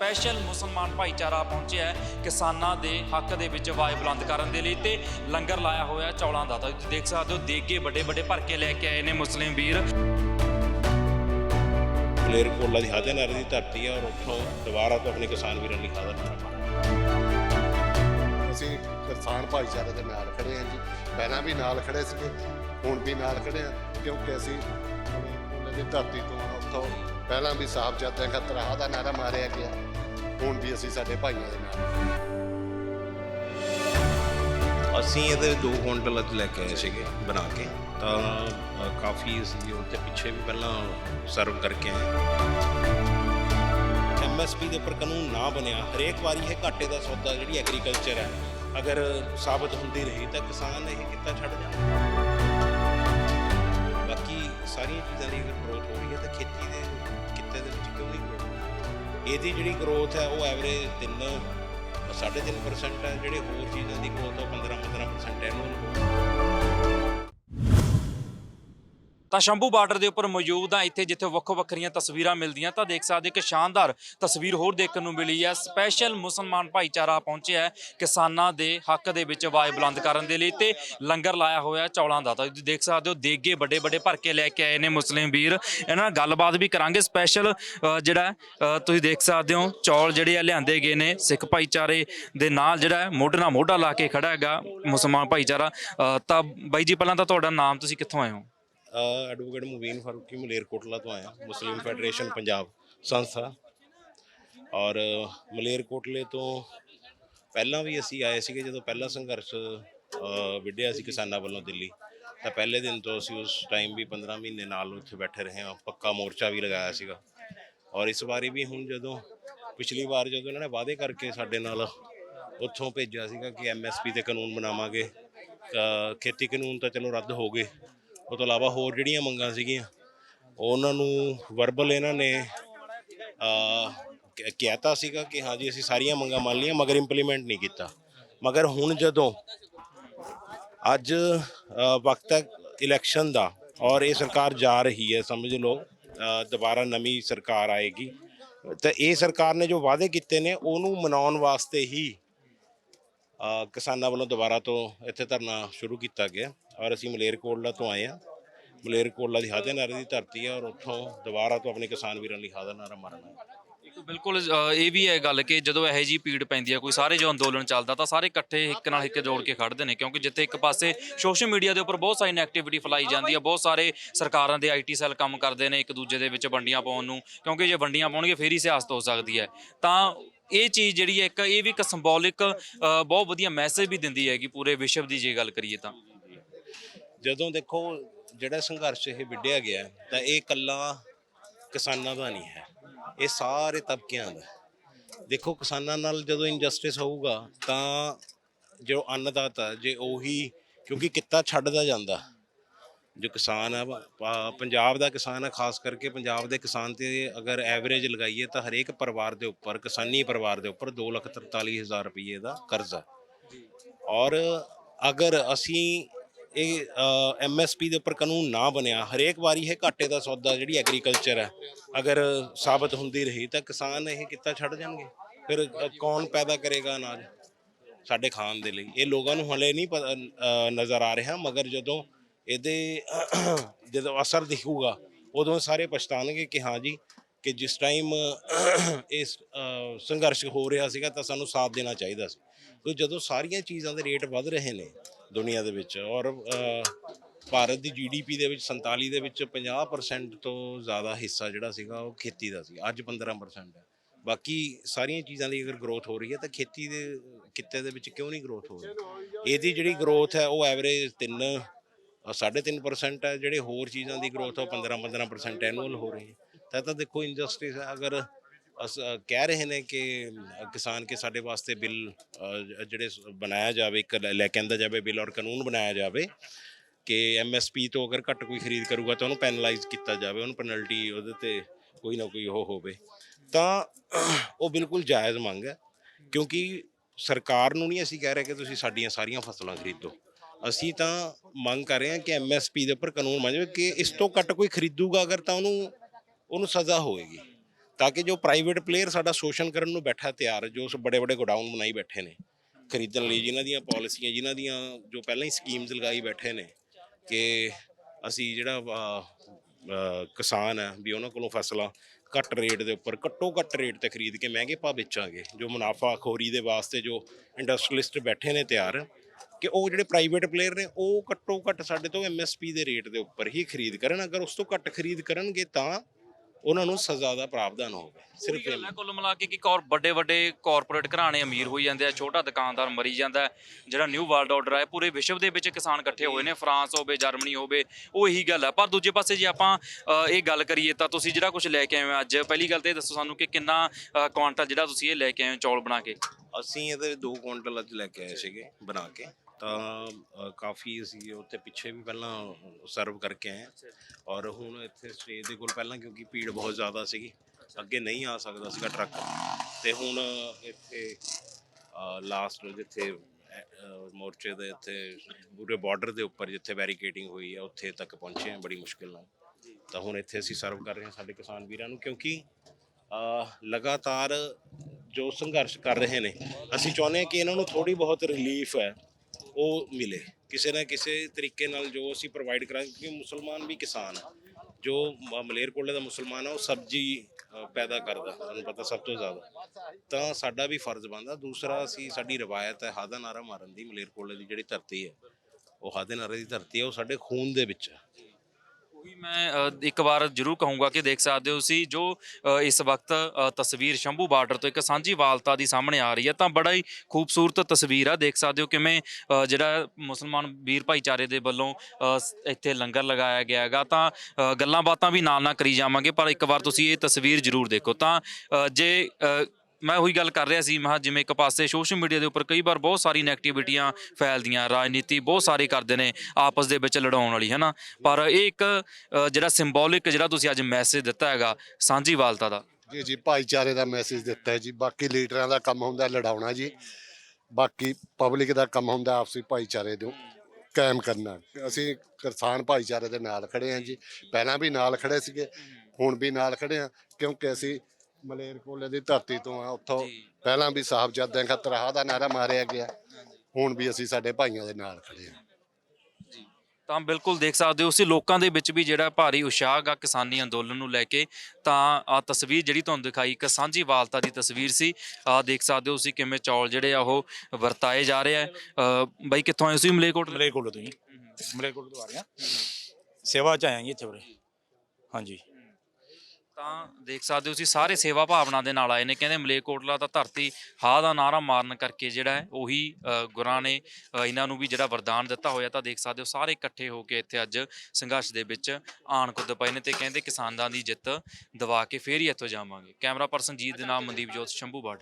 Special ਮੁਸਲਮਾਨ ਭਾਈਚਾਰਾ ਪਹੁੰਚਿਆ ਹੈ ਕਿਸਾਨਾਂ ਦੇ ਹੱਕ ਦੇ ਵਿੱਚ ਆਵਾਜ਼ ਬੁਲੰਦ ਕਰਨ ਦੇ ਲਈ ਤੇ ਲੰਗਰ ਲਾਇਆ ਹੋਇਆ ਚੌਲਾਂ ਦਾ। ਤਾਂ ਤੁਸੀਂ ਦੇਖ ਸਕਦੇ ਹੋ, ਦੇਗੇ ਵੱਡੇ ਵੱਡੇ ਭਰ ਕੇ ਲੈ ਕੇ ਆਏ ਨੇ ਮੁਸਲਿਮ ਵੀਰ। ਮਲੇਰਕੋਟਲਾ ਦੀ ਹਾਦੇ ਦੀ ਧਰਤੀ ਹੈ ਔਰ ਉੱਥੋਂ ਦੁਬਾਰਾ ਤੋਂ ਆਪਣੇ ਕਿਸਾਨ ਵੀਰਾਂ ਲਈ ਹਾਜ਼ਰ ਹੋਣਾ ਅਸੀਂ ਕਿਸਾਨ ਭਾਈਚਾਰੇ ਦੇ ਨਾਲ ਖੜੇ ਹਾਂ ਜੀ। ਪਹਿਲਾਂ ਵੀ ਨਾਲ ਖੜੇ ਸੀਗੇ, ਹੁਣ ਵੀ ਨਾਲ ਖੜੇ ਹਾਂ, ਕਿਉਂਕਿ ਅਸੀਂ ਉਹਨਾਂ ਦੀ ਧਰਤੀ ਤੋਂ ਉੱਥੋਂ ਪਹਿਲਾਂ ਵੀ ਸਾਹਿਬਜ਼ਾਦਿਆਂ ਖਾਤਰ ਆਹ ਦਾ ਨਾਰਾ ਮਾਰਿਆ ਗਿਆ। ਹੁਣ ਵੀ ਅਸੀਂ ਸਾਡੇ ਭਾਈਆਂ ਦੇ ਨਾਲ। ਅਸੀਂ ਇਹਦੇ ਦੋ ਕੁਇੰਟਲ ਅੱਜ ਲੈ ਕੇ ਆਏ ਸੀਗੇ ਬਣਾ ਕੇ। ਤਾਂ ਅ, ਕਾਫੀ ਅਸੀਂ ਉਹਦੇ ਪਿੱਛੇ ਵੀ ਪਹਿਲਾਂ ਸਰਵ ਕਰਕੇ ਆਏ। ਐਮਐਸਪੀ ਦੇ ਉੱਪਰ ਕਾਨੂੰਨ ਨਾ ਬਣਿਆ। ਹਰੇਕ ਵਾਰੀ ਇਹ ਘਾਟੇ ਦਾ ਸੌਦਾ ਜਿਹੜੀ ਐਗਰੀਕਲਚਰ ਹੈ ਅਗਰ ਸਾਬਤ ਹੁੰਦੀ ਰਹੀ ਤਾਂ ਕਿਸਾਨ ਇਹ ਕਿੱਤਾ ਛੱਡ ਜਾਣਗੇ ਬਾਕੀ ਸਾਰੀਆਂ ਚੀਜ਼ਾਂ ਦੀ ਅਗਰ ਗਰੋਥ ਹੋ ਰਹੀ ਹੈ ਤਾਂ ਖੇਤੀ ਦੇ ਇਹਦੀ ਜਿਹੜੀ ਗਰੋਥ ਹੈ ਉਹ ਐਵਰੇਜ 3 3.5% ਹੈ, ਜਿਹੜੇ ਹੋਰ ਚੀਜ਼ਾਂ ਦੀ ਗਰੋਥ ਉਹ 15-15% ਐਨੂਅਲ ਤਾਂ ਸ਼ੰਭੂ ਬਾਰਡਰ ਦੇ ਉੱਪਰ ਮੌਜੂਦ ਆ ਇੱਥੇ ਜਿੱਥੇ ਵੱਖੋ ਵੱਖਰੀਆਂ ਤਸਵੀਰਾਂ ਮਿਲਦੀਆਂ, ਤਾਂ ਦੇਖ ਸਕਦੇ ਕਿ ਸ਼ਾਨਦਾਰ ਤਸਵੀਰ ਹੋਰ ਦੇਖਣ ਨੂੰ ਮਿਲੀ ਹੈ। ਸਪੈਸ਼ਲ ਮੁਸਲਮਾਨ ਭਾਈਚਾਰਾ ਪਹੁੰਚਿਆ ਹੈ ਕਿਸਾਨਾਂ ਦੇ ਹੱਕ ਦੇ ਵਿੱਚ ਆਵਾਜ਼ ਬੁਲੰਦ ਕਰਨ ਦੇ ਲਈ ਤੇ ਲੰਗਰ ਲਾਇਆ ਹੋਇਆ ਚੌਲਾਂ ਦਾ। ਤਾਂ ਤੁਸੀਂ ਦੇਖ ਸਕਦੇ ਹੋ, ਦੇਗੇ ਵੱਡੇ ਵੱਡੇ ਭਰ ਕੇ ਲੈ ਕੇ ਆਏ ਨੇ ਮੁਸਲਿਮ ਵੀਰ। ਇਹਨਾਂ ਨਾਲ ਗੱਲਬਾਤ ਵੀ ਕਰਾਂਗੇ। ਸਪੈਸ਼ਲ ਜਿਹੜਾ ਤੁਸੀਂ ਦੇਖ ਸਕਦੇ ਹੋ, ਚੌਲ ਜਿਹੜੇ ਆ ਲਿਆਂਦੇ ਗਏ ਨੇ ਸਿੱਖ ਭਾਈਚਾਰੇ ਦੇ ਨਾਲ, ਜਿਹੜਾ ਮੋਢੇ ਨਾਲ ਮੋਢਾ ਲਾ ਕੇ ਖੜਾ ਹੈਗਾ ਮੁਸਲਮਾਨ ਭਾਈਚਾਰਾ। ਤਾਂ ਬਾਈ ਜੀ, ਪਹਿਲਾਂ ਤਾਂ ਤੁਹਾਡਾ ਨਾਮ ਤੁਸੀਂ ਕਿੱਥੋਂ ਆਏ ਹੋ? ਐਡਵੋਕੇਟ ਮੁਬੀਨ ਫਾਰੂਕੀ ਮਲੇਰਕੋਟਲਾ ਤੋਂ ਆਇਆ, ਮੁਸਲਿਮ ਫੈਡਰੇਸ਼ਨ ਪੰਜਾਬ ਸੰਸਥਾ। ਔਰ ਮਲੇਰਕੋਟਲੇ ਤੋਂ ਪਹਿਲਾਂ ਵੀ ਅਸੀਂ ਆਏ ਸੀਗੇ, ਜਦੋਂ ਪਹਿਲਾ ਸੰਘਰਸ਼ ਵਿੱਢਿਆ ਸੀ ਕਿਸਾਨਾਂ ਵੱਲੋਂ ਦਿੱਲੀ। ਤਾਂ ਪਹਿਲੇ ਦਿਨ ਤੋਂ ਅਸੀਂ ਉਸ ਟਾਈਮ ਵੀ 15 ਮਹੀਨੇ ਨਾਲ ਉੱਥੇ ਬੈਠੇ ਰਹੇ ਹਾਂ, ਪੱਕਾ ਮੋਰਚਾ ਵੀ ਲਗਾਇਆ ਸੀਗਾ। ਔਰ ਇਸ ਵਾਰੀ ਵੀ ਹੁਣ ਜਦੋਂ, ਪਿਛਲੀ ਵਾਰ ਜਦੋਂ ਇਹਨਾਂ ਨੇ ਵਾਅਦੇ ਕਰਕੇ ਸਾਡੇ ਨਾਲ ਉੱਥੋਂ ਭੇਜਿਆ ਸੀਗਾ ਕਿ ਐਮਐਸਪੀ ਤੇ ਕਾਨੂੰਨ ਬਣਾਵਾਂਗੇ ਖੇਤੀ ਕਾਨੂੰਨ ਤਾਂ ਚਲੋ ਰੱਦ ਹੋ ਗਏ। ਉਹ ਤੋਂ ਇਲਾਵਾ ਹੋਰ ਜਿਹੜੀਆਂ ਮੰਗਾਂ ਸੀਗੀਆਂ, ਉਹਨਾਂ ਨੂੰ ਵਰਬਲ ਇਹਨਾਂ ਨੇ ਆ ਕਹਿਤਾ ਸੀਗਾ ਕਿ ਹਾਂਜੀ, ਅਸੀਂ ਸਾਰੀਆਂ ਮੰਗਾਂ ਮੰਨ ਲਈਆਂ, ਮਗਰ ਇੰਪਲੀਮੈਂਟ ਨਹੀਂ ਕੀਤਾ। ਮਗਰ ਹੁਣ ਜਦੋਂ ਅੱਜ ਵਕਤ ਹੈ ਇਲੈਕਸ਼ਨ ਦਾ ਔਰ ਇਹ ਸਰਕਾਰ ਜਾ ਰਹੀ ਹੈ, ਸਮਝ ਲਓ ਦੁਬਾਰਾ ਨਵੀਂ ਸਰਕਾਰ ਆਏਗੀ, ਤਾਂ ਇਹ ਸਰਕਾਰ ਨੇ ਜੋ ਵਾਅਦੇ ਕੀਤੇ ਨੇ, ਉਹਨੂੰ ਮਨਾਉਣ ਵਾਸਤੇ ਹੀ ਕਿਸਾਨਾਂ ਵੱਲੋਂ ਦੁਬਾਰਾ ਤੋਂ ਇੱਥੇ ਧਰਨਾ ਸ਼ੁਰੂ ਕੀਤਾ ਗਿਆ ਔਰ ਅਸੀਂ ਮਲੇਰਕੋਟਲਾ ਤੋਂ ਆਏ ਹਾਂ। ਮਲੇਰਕੋਟਲਾ ਦੀ ਹਾਦੇ ਨਰ ਦੀ ਧਰਤੀ ਹੈ ਔਰ ਉੱਥੋਂ ਦੁਬਾਰਾ ਤੋਂ ਆਪਣੇ ਕਿਸਾਨ ਵੀਰਾਂ ਲਈ ਹਾਜ਼ਰ ਨਾਰਾ ਮਾਰਨਾ ਹੈ। ਬਿਲਕੁਲ ਇਹ ਵੀ ਹੈ ਗੱਲ ਕਿ ਜਦੋਂ ਇਹੋ ਜੀ ਪੀੜ ਪੈਂਦੀ ਹੈ, ਕੋਈ ਸਾਰੇ ਜੋ ਅੰਦੋਲਨ ਚੱਲਦਾ ਤਾਂ ਸਾਰੇ ਇਕੱਠੇ ਇੱਕ ਨਾਲ ਇੱਕ ਜੋੜ ਕੇ ਖੜਦੇ ਨੇ, ਕਿਉਂਕਿ ਜਿੱਥੇ ਇੱਕ ਪਾਸੇ ਸੋਸ਼ਲ ਮੀਡੀਆ ਦੇ ਉੱਪਰ ਬਹੁਤ ਸਾਰੀ ਨੈਗੇਟਿਵਿਟੀ ਫੈਲਾਈ ਜਾਂਦੀ ਹੈ, ਬਹੁਤ ਸਾਰੇ ਸਰਕਾਰਾਂ ਦੇ ਆਈਟੀ ਸੈੱਲ ਕੰਮ ਕਰਦੇ ਨੇ, ਇੱਕ ਦੂਜੇ ਦੇ ਵਿੱਚ ਵੰਡੀਆਂ ਪਾਉਣ ਨੂੰ, ਕਿਉਂਕਿ ਜੇ ਵੰਡੀਆਂ ਪਾਉਣਗੇ, ਫੇਰ ਹੀ ਸਿਆਸਤ ਹੋ ਸਕਦੀ ਹੈ। ਤਾਂ ਇਹ ਚੀਜ਼ ਜਿਹੜੀ ਹੈ ਇੱਕ, ਇਹ ਵੀ ਇੱਕ ਸਿੰਬੋਲਿਕ ਬਹੁਤ ਵਧੀਆ ਮੈਸੇਜ ਵੀ ਦਿੰਦੀ ਹੈਗੀ ਪੂਰੇ ਵਿਸ਼ਵ ਦੀ ਜੇ ਗੱਲ ਕਰੀਏ ਤਾਂ। ਜਦੋਂ ਦੇਖੋ ਜਿਹੜਾ ਸੰਘਰਸ਼ ਇਹ ਵਿੱਢਿਆ ਗਿਆ, ਤਾਂ ਇਹ ਇਕੱਲਾ ਕਿਸਾਨਾਂ ਦਾ ਨਹੀਂ ਹੈ। ਇਹ ਸਾਰੇ ਤਬਕਿਆਂ ਦਾ। ਦੇਖੋ ਕਿਸਾਨਾਂ ਨਾਲ ਜਦੋਂ ਇਨਜਸਟਿਸ ਹੋਊਗਾ ਤਾਂ ਜੋ ਅੰਨਦਾਤਾ, ਜੇ ਉਹੀ, ਕਿਉਂਕਿ ਕਿੱਤਾ ਛੱਡਦਾ ਜਾਂਦਾ ਜੋ ਕਿਸਾਨ ਆ ਪ- ਪੰਜਾਬ ਦਾ ਕਿਸਾਨ ਆ ਖਾਸ ਕਰਕੇ ਪੰਜਾਬ ਦੇ ਕਿਸਾਨ ਤੇ ਅਗਰ ਐਵਰੇਜ ਲਗਾਈਏ ਤਾਂ ਹਰੇਕ ਪਰਿਵਾਰ ਦੇ ਉੱਪਰ ਕਿਸਾਨੀ ਪਰਿਵਾਰ ਦੇ ਉੱਪਰ 243000 ਰੁਪਏ ਦਾ ਕਰਜ਼ਾ ਔਰ ਅਗਰ ਅਸੀਂ ਇਹ ਐਮਐਸਪੀ ਦੇ ਉੱਪਰ ਕਾਨੂੰਨ ਨਾ ਬਣਿਆ ਹਰੇਕ ਵਾਰੀ ਇਹ ਘਾਟੇ ਦਾ ਸੌਦਾ ਜਿਹੜੀ ਐਗਰੀਕਲਚਰ ਹੈ ਅਗਰ ਸਾਬਤ ਹੁੰਦੀ ਰਹੀ ਤਾਂ ਕਿਸਾਨ ਇਹ ਕਿੱਤਾ ਛੱਡ ਜਾਣਗੇ। ਫਿਰ ਅ, ਕੌਣ ਪੈਦਾ ਕਰੇਗਾ ਅਨਾਜ? ਸਾਡੇ ਖਾਣ ਦੇ ਲਈ। ਇਹ ਲੋਕਾਂ ਨੂੰ ਹਲੇ ਨਹੀਂ ਪਤਾ, ਅ, ਨਜ਼ਰ ਆ ਰਿਹਾ ਮਗਰ ਜਦੋਂ ਇਹਦੇ ਜਦੋਂ ਅਸਰ ਦਿਖੂਗਾ, ਉਦੋਂ ਸਾਰੇ ਪਛਤਾਣਗੇ ਕਿ ਹਾਂ ਜੀ, ਕਿ ਜਿਸ ਟਾਈਮ ਇਸ ਸੰਘਰਸ਼ ਹੋ ਰਿਹਾ ਸੀਗਾ ਤਾਂ ਸਾਨੂੰ ਸਾਥ ਦੇਣਾ ਚਾਹੀਦਾ ਸੀ। ਕਿਉਂਕਿ ਜਦੋਂ ਸਾਰੀਆਂ ਚੀਜ਼ਾਂ ਦੇ ਰੇਟ ਵੱਧ ਰਹੇ ਨੇ ਦੁਨੀਆ ਦੇ ਵਿੱਚ ਔਰ ਭਾਰਤ ਦੀ ਜੀਡੀਪੀ ਦੇ ਵਿੱਚ 47 ਦੇ ਵਿੱਚ 50% ਤੋਂ ਜ਼ਿਆਦਾ ਹਿੱਸਾ ਜਿਹੜਾ ਸੀਗਾ ਉਹ ਖੇਤੀ ਦਾ ਸੀ, ਅੱਜ 15% ਹੈ। ਬਾਕੀ ਸਾਰੀਆਂ ਚੀਜ਼ਾਂ ਦੀ ਅਗਰ ਗਰੋਥ ਹੋ ਰਹੀ ਹੈ ਤਾਂ ਖੇਤੀ ਦੇ ਕਿੱਤੇ ਦੇ ਵਿੱਚ ਕਿਉਂ ਨਹੀਂ ਗਰੋਥ ਹੋ ਰਹੀ? ਇਹਦੀ ਜਿਹੜੀ ਗਰੋਥ ਹੈ ਉਹ ਐਵਰੇਜ 3 3.5% ਹੈ, ਜਿਹੜੇ ਹੋਰ ਚੀਜ਼ਾਂ ਦੀ ਗਰੋਥ ਉਹ 15 15% ਐਨੂਅਲ ਹੋ ਰਹੀ ਹੈ। ਤਾਂ ਤਾਂ ਦੇਖੋ ਇੰਡਸਟਰੀ ਅਗਰ ਅਸ ਕਹਿ ਰਹੇ ਨੇ ਕਿ ਕਿਸਾਨ ਕੇ ਸਾਡੇ ਵਾਸਤੇ ਬਿੱਲ ਜਿਹੜੇ ਬਣਾਇਆ ਜਾਵੇ, ਇੱਕ ਲੈ ਲੈ ਕੇ ਆਂਦਾ ਜਾਵੇ ਬਿੱਲ ਔਰ ਕਾਨੂੰਨ ਬਣਾਇਆ ਜਾਵੇ ਕਿ ਐਮਐਸਪੀ ਤੋਂ ਅਗਰ ਘੱਟ ਕੋਈ ਖਰੀਦ ਕਰੂਗਾ ਤਾਂ ਉਹਨੂੰ ਪੈਨਲਾਈਜ਼ ਕੀਤਾ ਜਾਵੇ, ਉਹਨੂੰ ਪੈਨਲਟੀ ਉਹਦੇ ਤੇ ਕੋਈ ਨਾ ਕੋਈ ਉਹ ਹੋਵੇ। ਤਾਂ ਉਹ ਬਿਲਕੁਲ ਜਾਇਜ਼ ਮੰਗ ਹੈ, ਕਿਉਂਕਿ ਸਰਕਾਰ ਨੂੰ ਨਹੀਂ ਅਸੀਂ ਕਹਿ ਰਹੇ ਕਿ ਤੁਸੀਂ ਸਾਡੀਆਂ ਸਾਰੀਆਂ ਫਸਲਾਂ ਖਰੀਦੋ। ਅਸੀਂ ਤਾਂ ਮੰਗ ਕਰ ਰਹੇ ਹਾਂ ਕਿ ਐਮਐਸਪੀ ਦੇ ਉੱਪਰ ਕਾਨੂੰਨ ਬਣ ਜਾਵੇ ਕਿ ਇਸ ਤੋਂ ਘੱਟ ਕੋਈ ਖਰੀਦੂਗਾ ਅਗਰ ਤਾਂ ਉਹਨੂੰ ਉਹਨੂੰ ਸਜ਼ਾ ਹੋਏਗੀ। ਤਾਂ ਕਿ ਜੋ ਪ੍ਰਾਈਵੇਟ ਪਲੇਅਰ ਸਾਡਾ ਸ਼ੋਸ਼ਣ ਕਰਨ ਨੂੰ ਬੈਠਾ ਤਿਆਰ, ਜੋ ਬੜੇ ਬੜੇ ਗੋਡਾਊਨ ਬਣਾਈ ਬੈਠੇ ਨੇ, ਖਰੀਦਣ ਲਈ ਜਿਨ੍ਹਾਂ ਦੀਆਂ ਪਾਲਿਸੀਆਂ ਜਿਨ੍ਹਾਂ ਦੀਆਂ ਜੋ ਪਹਿਲਾਂ ਹੀ ਸਕੀਮਸ ਲਗਾਈ ਬੈਠੇ ਨੇ ਕਿ ਅਸੀਂ ਜਿਹੜਾ ਕਿਸਾਨ ਹੈ, ਵੀ ਉਹਨਾਂ ਕੋਲੋਂ ਫਸਲਾਂ ਘੱਟ ਰੇਟ ਦੇ ਉੱਪਰ, ਘੱਟੋ ਘੱਟ ਰੇਟ ਤੇ ਖਰੀਦ ਕੇ ਮਹਿੰਗੇ ਭਾਅ ਵੇਚਾਂਗੇ, ਜੋ ਮੁਨਾਫ਼ਾ ਮੁਨਾਫਾਖੋਰੀ ਦੇ ਵਾਸਤੇ ਜੋ ਇੰਡਸਟਰੀਲਿਸਟ ਬੈਠੇ ਨੇ ਤਿਆਰ। ਕਿ ਉਹ ਜਿਹੜੇ ਪ੍ਰਾਈਵੇਟ ਪਲੇਅਰ ਨੇ ਉਹ ਘੱਟੋ ਘੱਟ ਸਾਡੇ ਤੋਂ ਐਮਐਸਪੀ ਦੇ ਰੇਟ ਦੇ ਉੱਪਰ ਹੀ ਖਰੀਦ ਕਰਨ। ਅਗਰ ਉਸ ਤੋਂ ਘੱਟ ਖਰੀਦ ਕਰਨਗੇ ਤਾਂ ਉਹਨਾਂ ਨੂੰ ਸਜ਼ਾ ਦਾ ਪ੍ਰਾਵਧਾਨ ਹੋਵੇ ਸਿਰਫ ਇਹ ਕੁੱਲ ਮਿਲਾ ਕੇ ਕਿ ਕੌਰ ਵੱਡੇ ਵੱਡੇ ਕਾਰਪੋਰੇਟ ਘਰਾਣੇ ਅਮੀਰ ਹੋਈ ਜਾਂਦੇ ਆ ਛੋਟਾ ਦੁਕਾਨਦਾਰ ਮਰੀ ਜਾਂਦਾ। ਜਿਹੜਾ ਨਿਊ ਵਰਲਡ ਆਰਡਰ ਹੈ ਪੂਰੇ ਵਿਸ਼ਵ ਦੇ ਵਿੱਚ ਕਿਸਾਨ ਇਕੱਠੇ ਹੋਏ ਨੇ ਫਰਾਂਸ ਹੋਵੇ ਜਰਮਨੀ ਹੋਵੇ ਉਹ ਇਹੀ ਗੱਲ ਹੈ ਪਰ ਦੂਜੇ ਪਾਸੇ ਜੇ ਆਪਾਂ ਇਹ ਗੱਲ ਕਰੀਏ ਤਾਂ ਤੁਸੀਂ ਜਿਹੜਾ ਕੁਝ ਲੈ ਕੇ ਆਏ ਹੋ ਅੱਜ ਪਹਿਲੀ ਗੱਲ ਤੇ ਇਹ ਦੱਸੋ ਸਾਨੂੰ ਕਿ ਕਿੰਨਾ ਕੁਆਂਟਲ ਜਿਹੜਾ ਤੁਸੀਂ ਇਹ ਲੈ ਕੇ ਆਏ ਹੋ ਚੌਲ ਬਣਾ ਕੇ? ਅਸੀਂ ਇਹਦੇ 2 ਕੁਇੰਟਲ ਅੱਜ ਲੈ ਕੇ ਆਏ ਸੀਗੇ ਬਣਾ ਕੇ। ਤਾਂ ਕਾਫੀ ਅਸੀਂ ਉੱਥੇ ਪਿੱਛੇ ਵੀ ਪਹਿਲਾਂ ਸਰਵ ਕਰਕੇ ਆਏ। ਔਰ ਹੁਣ ਇੱਥੇ ਸਟੇਜ ਦੇ ਕੋਲ ਪਹਿਲਾਂ ਕਿਉਂਕਿ ਭੀੜ ਬਹੁਤ ਜ਼ਿਆਦਾ ਸੀਗੀ। ਅੱਗੇ ਨਹੀਂ ਆ ਸਕਦਾ ਸੀਗਾ ਟਰੱਕ ਤੇ ਹੁਣ ਇੱਥੇ ਲਾਸਟ ਜਿੱਥੇ ਮੋਰਚੇ ਦੇ ਇੱਥੇ ਪੂਰੇ ਬਾਰਡਰ ਦੇ ਉੱਪਰ ਜਿੱਥੇ ਬੈਰੀਕੇਡਿੰਗ ਹੋਈ ਹੈ ਉੱਥੇ ਤੱਕ ਪਹੁੰਚੇ ਹਾਂ ਬੜੀ ਮੁਸ਼ਕਿਲ ਨਾਲ। ਤਾਂ ਹੁਣ ਇੱਥੇ ਅਸੀਂ ਸਰਵ ਕਰ ਰਹੇ ਹਾਂ ਸਾਡੇ ਕਿਸਾਨ ਵੀਰਾਂ ਨੂੰ ਕਿਉਂਕਿ ਲਗਾਤਾਰ ਜੋ ਸੰਘਰਸ਼ ਕਰ ਰਹੇ ਨੇ ਅਸੀਂ ਚਾਹੁੰਦੇ ਹਾਂ ਕਿ ਇਹਨਾਂ ਨੂੰ ਥੋੜੀ ਬਹੁਤ ਰਿਲੀਫ ਹੈ। ਉਹ ਮਿਲੇ। ਕਿਸੇ ਨਾ ਕਿਸੇ ਤਰੀਕੇ ਨਾਲ ਜੋ ਅਸੀਂ ਪ੍ਰੋਵਾਈਡ ਕਰਾਂਗੇ, ਕਿਉਂਕਿ ਮੁਸਲਮਾਨ ਵੀ ਕਿਸਾਨ ਹੈ ਜੋ ਮ- ਮਲੇਰਕੋਟਲੇ ਦਾ ਮੁਸਲਮਾਨ ਹੈ ਉਹ ਸਬਜ਼ੀ ਪੈਦਾ ਕਰਦਾ, ਤੁਹਾਨੂੰ ਪਤਾ ਸਭ ਤੋਂ ਜ਼ਿਆਦਾ। ਤਾਂ ਸਾਡਾ ਵੀ ਫਰਜ਼ ਬਣਦਾ। ਦੂਸਰਾ, ਅਸੀਂ ਸਾਡੀ ਰਵਾਇਤ ਹੈ, ਹਾਦਾ ਨਾਰਾ ਮਾਰਨ ਦੀ ਮਲੇਰਕੋਟਲੇ ਦੀ ਜਿਹੜੀ ਧਰਤੀ ਹੈ, ਉਹ ਹਾਦੇ ਨਾਰੇ ਦੀ ਧਰਤੀ ਹੈ, ਉਹ ਸਾਡੇ ਖੂਨ ਦੇ ਵਿੱਚ ਹੈ। ਉਹੀ ਮੈਂ ਅ, ਇੱਕ ਵਾਰ ਜ਼ਰੂਰ ਕਹੂੰਗਾ ਕਿ ਦੇਖ ਸਕਦੇ ਹੋ ਤੁਸੀਂ ਜੋ ਅ, ਇਸ ਵਕਤ ਅ, ਤਸਵੀਰ ਸ਼ੰਭੂ ਬਾਰਡਰ ਤੋਂ ਇੱਕ ਸਾਂਝੀ ਵਾਲਤਾ ਦੀ ਸਾਹਮਣੇ ਆ ਰਹੀ ਹੈ ਤਾਂ ਬੜਾ ਹੀ ਖੂਬਸੂਰਤ ਤਸਵੀਰ ਆ। ਦੇਖ ਸਕਦੇ ਹੋ ਕਿਵੇਂ ਅ, ਜਿਹੜਾ ਮੁਸਲਮਾਨ ਵੀਰ ਭਾਈਚਾਰੇ ਦੇ ਵੱਲੋਂ ਅ, ਸ- ਇੱਥੇ ਲੰਗਰ ਲਗਾਇਆ ਗਿਆ ਹੈਗਾ ਤਾਂ ਅ, ਗੱਲਾਂ ਬਾਤਾਂ ਵੀ ਨਾਲ ਨਾਲ ਕਰੀ ਜਾਵਾਂਗੇ ਪਰ ਇੱਕ ਵਾਰ ਤੁਸੀਂ ਇਹ ਤਸਵੀਰ ਜ਼ਰੂਰ ਦੇਖੋ। ਤਾਂ ਅ, ਜੇ ਅ, ਮੈਂ ਉਹੀ ਗੱਲ ਕਰ ਰਿਹਾ ਸੀ ਮਹਾ ਜਿਵੇਂ ਇੱਕ ਪਾਸੇ ਸੋਸ਼ਲ ਮੀਡੀਆ ਦੇ ਉੱਪਰ ਕਈ ਵਾਰ ਬਹੁਤ ਸਾਰੀ ਨੈਗੇਟਿਵਿਟੀਆਂ ਫੈਲਦੀਆਂ ਰਾਜਨੀਤੀ ਬਹੁਤ ਸਾਰੇ ਕਰਦੇ ਨੇ ਆਪਸ ਦੇ ਵਿੱਚ ਲੜਾਉਣ ਵਾਲੀ ਹੈ ਨਾ ਪਰ ਇਹ ਇੱਕ ਅ, ਜਿਹੜਾ ਸਿੰਬੋਲਿਕ ਜਿਹੜਾ ਤੁਸੀਂ ਅੱਜ ਮੈਸੇਜ ਦਿੱਤਾ ਹੈਗਾ ਸਾਂਝੀਵਾਲਤਾ ਦਾ। ਜੀ ਜੀ ਭਾਈਚਾਰੇ ਦਾ ਮੈਸੇਜ ਦਿੱਤਾ ਹੈ ਜੀ। ਬਾਕੀ ਲੀਡਰਾਂ ਦਾ ਕੰਮ ਹੁੰਦਾ ਲੜਾਉਣਾ ਜੀ। ਬਾਕੀ ਪਬਲਿਕ ਦਾ ਕੰਮ ਹੁੰਦਾ ਆਪਸੀ ਭਾਈਚਾਰੇ ਨੂੰ ਕਾਇਮ ਕਰਨਾ। ਅਸੀਂ ਕਿਸਾਨ ਭਾਈਚਾਰੇ ਦੇ ਨਾਲ ਖੜੇ ਹਾਂ ਜੀ। ਪਹਿਲਾਂ ਵੀ ਨਾਲ ਖੜੇ ਸੀਗੇ ਹੁਣ ਵੀ ਨਾਲ ਖੜੇ ਹਾਂ ਕਿਉਂਕਿ ਅਸੀਂ ਮਲੇਰਕੋਟਲੇ ਦੀ ਧਰਤੀ ਤੋਂ ਆ ਉੱਥੋਂ। ਪਹਿਲਾਂ ਵੀ ਸਾਹਿਬਜ਼ਾਦਿਆਂ ਖਾਤਰ ਆਹ ਦਾ ਨਾਰਾ ਮਾਰਿਆ ਗਿਆ। ਹੁਣ ਵੀ ਅਸੀਂ ਸਾਡੇ ਭਾਈਆਂ ਦੇ ਨਾਲ ਖੜੇ ਹਾਂ। ਤਾਂ ਬਿਲਕੁਲ ਦੇਖ ਸਕਦੇ ਹੋ ਸੀ ਲੋਕਾਂ ਦੇ ਵਿੱਚ ਵੀ ਜਿਹੜਾ ਭਾਰੀ ਉਤਸ਼ਾਹ ਗਾ ਕਿਸਾਨੀ ਅੰਦੋਲਨ ਨੂੰ ਲੈ ਕੇ ਤਾਂ ਆ ਤਸਵੀਰ ਜਿਹੜੀ ਤੁਹਾਨੂੰ ਦਿਖਾਈ ਇੱਕ ਸਾਂਝੀਵਾਲਤਾ ਦੀ ਤਸਵੀਰ ਸੀ। ਆ ਦੇਖ ਸਕਦੇ ਹੋ ਸੀ ਕਿਵੇਂ ਚੌਲ ਜਿਹੜੇ ਆ ਉਹ ਵਰਤਾਏ ਜਾ ਰਹੇ ਆ। ਬਾਈ ਕਿੱਥੋਂ ਆਏ ਸੀ ਮਲੇਕੋਟ ਮਲੇਰਕੋਟਲੇ ਤੋਂ? ਜੀ। ਮਲੇਰਕੋਟਲੇ ਤੋਂ ਆ ਰਹੇ ਹਾਂ। ਸੇਵਾ ਚ ਆਏ ਹਾਂ ਜੀ ਇੱਥੇ ਉਰੇ। ਹਾਂਜੀ। ਤਾਂ ਦੇਖ ਸਕਦੇ ਹੋ ਤੁਸੀਂ ਸਾਰੇ ਸੇਵਾ ਭਾਵਨਾ ਦੇ ਨਾਲ ਆਏ ਨੇ। ਕਹਿੰਦੇ ਮਲੇਕੋਟਲਾ ਤਾਂ ਧਰਤੀ ਹਾ ਦਾ ਨਾਰਾ ਮਾਰਨ ਕਰਕੇ ਜਿਹੜਾ ਹੈ ਉਹੀ ਅ, ਗੁਰਾਂ ਨੇ ਅ, ਇਹਨਾਂ ਨੂੰ ਵੀ ਜਿਹੜਾ ਵਰਦਾਨ ਦਿੱਤਾ ਹੋਇਆ ਤਾਂ ਦੇਖ ਸਕਦੇ ਹੋ ਸਾਰੇ ਇਕੱਠੇ ਹੋ ਕੇ ਇੱਥੇ ਅੱਜ ਸੰਘਰਸ਼ ਦੇ ਵਿੱਚ ਆਣ ਕੁੱਦ ਪਏ ਨੇ ਤੇ ਕਹਿੰਦੇ ਕਿਸਾਨਾਂ ਦੀ ਜਿੱਤ ਦਿਵਾ ਕੇ ਫੇਰ ਹੀ ਇੱਥੋਂ ਜਾਵਾਂਗੇ। ਕੈਮਰਾ ਪਰਸਨ ਜੀਤ ਦੇ ਨਾਮ ਮਨਦੀਪ ਜੋਤ ਸ਼ੰਭੂ ਬਾਰਡਰ।